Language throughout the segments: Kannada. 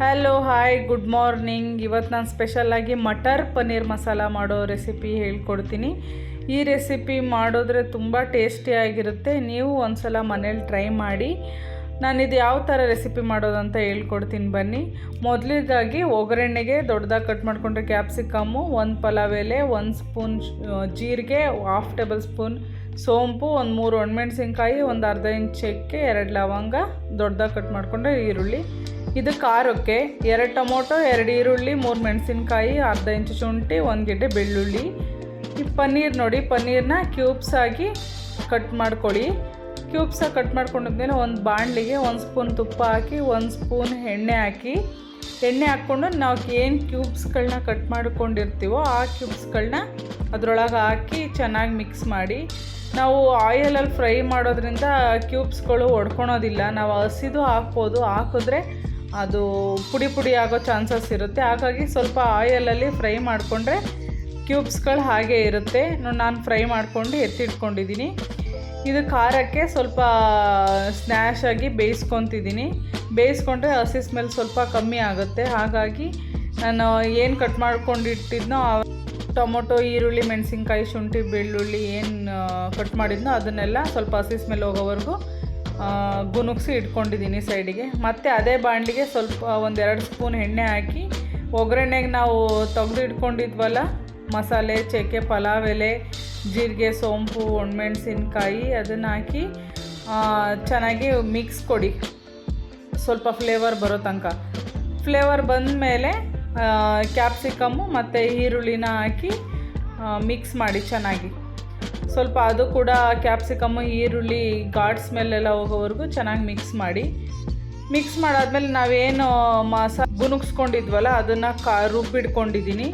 ಹಲೋ ಹಾಯ್ ಗುಡ್ ಮಾರ್ನಿಂಗ್ ಇವತ್ತು ನಾನು ಸ್ಪೆಷಲಾಗಿ ಮಟರ್ ಪನ್ನೀರ್ ಮಸಾಲ ಮಾಡೋ ರೆಸಿಪಿ ಹೇಳ್ಕೊಡ್ತೀನಿ. ಈ ರೆಸಿಪಿ ಮಾಡಿದ್ರೆ ತುಂಬ ಟೇಸ್ಟಿಯಾಗಿರುತ್ತೆ ನೀವು ಒಂದ್ಸಲ ಮನೇಲಿ ಟ್ರೈ ಮಾಡಿ. ನಾನು ಇದು ಯಾವ ಥರ ರೆಸಿಪಿ ಮಾಡೋದು ಅಂತ ಹೇಳ್ಕೊಡ್ತೀನಿ ಬನ್ನಿ. ಮೊದಲಿಗಾಗಿ ಒಗ್ಗರಣೆಗೆ ದೊಡ್ಡದಾಗಿ ಕಟ್ ಮಾಡಿಕೊಂಡ್ರೆ ಕ್ಯಾಪ್ಸಿಕಮ್ಮು ಒಂದು ಪಲಾವ್ ಎಲೆ, ಒಂದು ಸ್ಪೂನ್ ಜೀರಿಗೆ ಹಾಫ್ ಟೇಬಲ್ ಸ್ಪೂನ್ ಸೋಂಪು, ಒಂದು ಮೂರು ಒಣಮೆಣ್ಸಿನ್ಕಾಯಿ, ಒಂದು ಅರ್ಧ ಇಂಚ್ ಚಕ್ಕೆ, ಎರಡು ಲವಂಗ, ದೊಡ್ಡದಾಗಿ ಕಟ್ ಮಾಡಿಕೊಂಡ್ರೆ ಈರುಳ್ಳಿ. ಇದು ಖಾರಕ್ಕೆ ಎರಡು ಟೊಮೊಟೊ, ಎರಡು ಈರುಳ್ಳಿ, ಮೂರು ಮೆಣಸಿನ್ಕಾಯಿ, ಅರ್ಧ ಇಂಚು ಶುಂಠಿ, ಒಂದು ಗೆಡ್ಡೆ ಬೆಳ್ಳುಳ್ಳಿ. ಈ ಪನ್ನೀರ್ ನೋಡಿ, ಪನ್ನೀರ್ನ ಕ್ಯೂಬ್ಸ್ ಆಗಿ ಕಟ್ ಮಾಡ್ಕೊಳ್ಳಿ. ಕ್ಯೂಬ್ಸಾಗಿ ಕಟ್ ಮಾಡ್ಕೊಂಡಿದ್ಮೇಲೆ ಒಂದು ಬಾಣಲಿಗೆ ಒಂದು ಸ್ಪೂನ್ ತುಪ್ಪ ಹಾಕಿ, ಒಂದು ಸ್ಪೂನ್ ಎಣ್ಣೆ ಹಾಕಿ. ಎಣ್ಣೆ ಹಾಕ್ಕೊಂಡು ನಾವು ಏನು ಕ್ಯೂಬ್ಸ್ಗಳನ್ನ ಕಟ್ ಮಾಡ್ಕೊಂಡಿರ್ತೀವೋ ಆ ಕ್ಯೂಬ್ಸ್ಗಳನ್ನ ಅದರೊಳಗೆ ಹಾಕಿ ಚೆನ್ನಾಗಿ ಮಿಕ್ಸ್ ಮಾಡಿ. ನಾವು ಆಯಿಲಲ್ಲಿ ಫ್ರೈ ಮಾಡೋದ್ರಿಂದ ಕ್ಯೂಬ್ಸ್ಗಳು ಒಡ್ಕೊಳೋದಿಲ್ಲ. ನಾವು ಹಸಿದು ಹಾಕ್ಬೋದು. ಹಾಕಿದ್ರೆ ಅದು ಪುಡಿ ಪುಡಿ ಆಗೋ ಚಾನ್ಸಸ್ ಇರುತ್ತೆ. ಹಾಗಾಗಿ ಸ್ವಲ್ಪ ಆಯಲಲ್ಲಿ ಫ್ರೈ ಮಾಡಿಕೊಂಡ್ರೆ ಕ್ಯೂಬ್ಸ್ಗಳು ಹಾಗೆ ಇರುತ್ತೆ. ನಾನು ಫ್ರೈ ಮಾಡ್ಕೊಂಡು ಎತ್ತಿಟ್ಕೊಂಡಿದ್ದೀನಿ. ಇದು ಖಾರಕ್ಕೆ ಸ್ವಲ್ಪ ಸ್ನ್ಯಾಶ್ ಆಗಿ ಬೇಯಿಸ್ಕೊತಿದ್ದೀನಿ. ಬೇಯಿಸ್ಕೊಂಡ್ರೆ ಹಸಿ ಸ್ಮೆಲ್ ಸ್ವಲ್ಪ ಕಮ್ಮಿ ಆಗುತ್ತೆ. ಹಾಗಾಗಿ ನಾನು ಏನು ಕಟ್ ಮಾಡ್ಕೊಂಡಿಟ್ಟಿದ್ನೋ ಟೊಮೊಟೊ, ಈರುಳ್ಳಿ, ಮೆಣಸಿನ್ಕಾಯಿ, ಶುಂಠಿ, ಬೆಳ್ಳುಳ್ಳಿ ಏನು ಕಟ್ ಮಾಡಿದ್ನೋ ಅದನ್ನೆಲ್ಲ ಸ್ವಲ್ಪ ಹಸಿ ಸ್ಮೆಲ್ ಹೋಗೋವರೆಗೂ ಗುನುಗ್ಸಿ ಇಟ್ಕೊಂಡಿದ್ದೀನಿ ಸೈಡಿಗೆ. ಮತ್ತು ಅದೇ ಬಾಣಲಿಗೆ ಸ್ವಲ್ಪ ಒಂದೆರಡು ಸ್ಪೂನ್ ಎಣ್ಣೆ ಹಾಕಿ, ಒಗ್ಗರಣೆಗೆ ನಾವು ತೆಗೆದು ಇಟ್ಕೊಂಡಿದ್ವಲ್ಲ, ಮಸಾಲೆ, ಚಕ್ಕೆ, ಪಲಾವ್ ಎಲೆ, ಜೀರಿಗೆ, ಸೋಂಪು, ಒಣಮೆಣ್ಸಿನ್ಕಾಯಿ ಅದನ್ನು ಹಾಕಿ ಚೆನ್ನಾಗಿ ಮಿಕ್ಸ್ ಕೊಡಿ. ಸ್ವಲ್ಪ ಫ್ಲೇವರ್ ಬರೋ ತನಕ. ಫ್ಲೇವರ್ ಬಂದ ಮೇಲೆ ಕ್ಯಾಪ್ಸಿಕಮ್ಮು ಮತ್ತು ಈರುಳ್ಳಿನ ಹಾಕಿ ಮಿಕ್ಸ್ ಮಾಡಿ ಚೆನ್ನಾಗಿ. ಸ್ವಲ್ಪ ಅದು ಕೂಡ ಕ್ಯಾಪ್ಸಿಕಮ್ಮು ಈರುಳ್ಳಿ ಘಾಟ್ ಸ್ಮೆಲ್ಲೆಲ್ಲ ಹೋಗೋವರೆಗೂ ಚೆನ್ನಾಗಿ ಮಿಕ್ಸ್ ಮಾಡಿ. ಮಿಕ್ಸ್ ಮಾಡಾದ್ಮೇಲೆ ನಾವೇನು, ಮಸಾ, ಗುಣಗಿಸ್ಕೊಂಡಿದ್ವಲ್ಲ, ಅದನ್ನು ಕಾ ರುಬ್ಬಿಡ್ಕೊಂಡಿದ್ದೀನಿ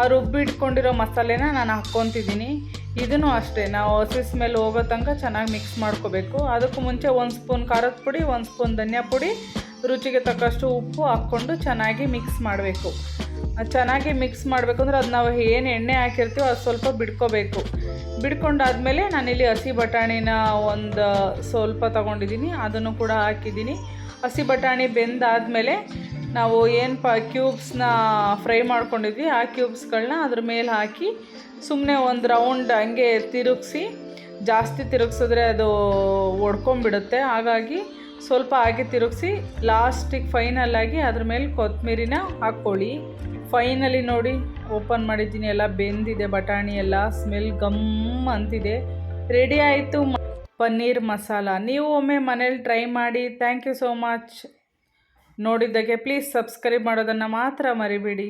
ಆ ರುಬ್ಬಿಡ್ಕೊಂಡಿರೋ ಮಸಾಲೆನ ನಾನು ಹಾಕ್ಕೊತಿದ್ದೀನಿ ಇದನ್ನು ಅಷ್ಟೇ, ನಾವು ಹಸಿ ಸ್ಮೆಲ್ ಹೋಗೋ ತನಕ ಚೆನ್ನಾಗಿ ಮಿಕ್ಸ್ ಮಾಡ್ಕೋಬೇಕು. ಅದಕ್ಕೂ ಮುಂಚೆ ಒಂದು ಸ್ಪೂನ್ ಖಾರದ ಪುಡಿ, ಒಂದು ಸ್ಪೂನ್ ಧನಿಯಾ ಪುಡಿ ರುಚಿಗೆ ತಕ್ಕಷ್ಟು ಉಪ್ಪು ಹಾಕ್ಕೊಂಡು ಚೆನ್ನಾಗಿ ಮಿಕ್ಸ್ ಮಾಡಬೇಕು. ಚೆನ್ನಾಗಿ ಮಿಕ್ಸ್ ಮಾಡಬೇಕು ಅಂದ್ರೆ ಅದು ನಾವು ಏನು ಎಣ್ಣೆ ಹಾಕಿರ್ತೀವೋ ಅದು ಸ್ವಲ್ಪ ಬಿಡ್ಕೋಬೇಕು. ಬಿಡ್ಕೊಂಡಾದಮೇಲೆ ನಾನಿಲ್ಲಿ ಹಸಿ ಬಟಾಣಿನ ಒಂದು ಸ್ವಲ್ಪ ತೊಗೊಂಡಿದ್ದೀನಿ, ಅದನ್ನು ಕೂಡ ಹಾಕಿದ್ದೀನಿ. ಹಸಿ ಬಟಾಣಿ ಬೆಂದಾದಮೇಲೆ ನಾವು ಏನು ಪ ಕ್ಯೂಬ್ಸ್ನ ಫ್ರೈ ಮಾಡ್ಕೊಂಡಿದ್ವಿ, ಆ ಕ್ಯೂಬ್ಸ್ಗಳನ್ನ ಅದ್ರ ಮೇಲೆ ಹಾಕಿ ಸುಮ್ಮನೆ ಒಂದು ರೌಂಡ್ ಹಂಗೆ ತಿರುಗಿಸಿ, ಜಾಸ್ತಿ ತಿರುಗಿಸಿದ್ರೆ ಅದು ಒಡ್ಕೊಂಬಿಡುತ್ತೆ ಹಾಗಾಗಿ ಸ್ವಲ್ಪ ಹಾಗೆ ತಿರುಗಿಸಿ ಲಾಸ್ಟಿಗೆ ಫೈನಲಾಗಿ ಅದ್ರ ಮೇಲೆ ಕೊತ್ತಂಬರಿನ ಹಾಕ್ಕೊಳ್ಳಿ. ಫೈನಲಿ ನೋಡಿ ಓಪನ್ ಮಾಡಿದ್ದೀನಿ, ಎಲ್ಲ ಬೆಂದಿದೆ, ಬಟಾಣಿ ಎಲ್ಲ ಸ್ಮೆಲ್ ಗಮ್ ಅಂತಿದೆ. ರೆಡಿ ಆಯಿತು ಪನ್ನೀರ್ ಮಸಾಲ. ನೀವು ಒಮ್ಮೆ ಮನೇಲಿ ಟ್ರೈ ಮಾಡಿ ಥ್ಯಾಂಕ್ ಯು ಸೋ ಮಚ್ ನೋಡಿದ್ದಕ್ಕೆ ಪ್ಲೀಸ್ ಸಬ್ಸ್ಕ್ರೈಬ್ ಮಾಡೋದನ್ನು ಮಾತ್ರ ಮರಿಬೇಡಿ.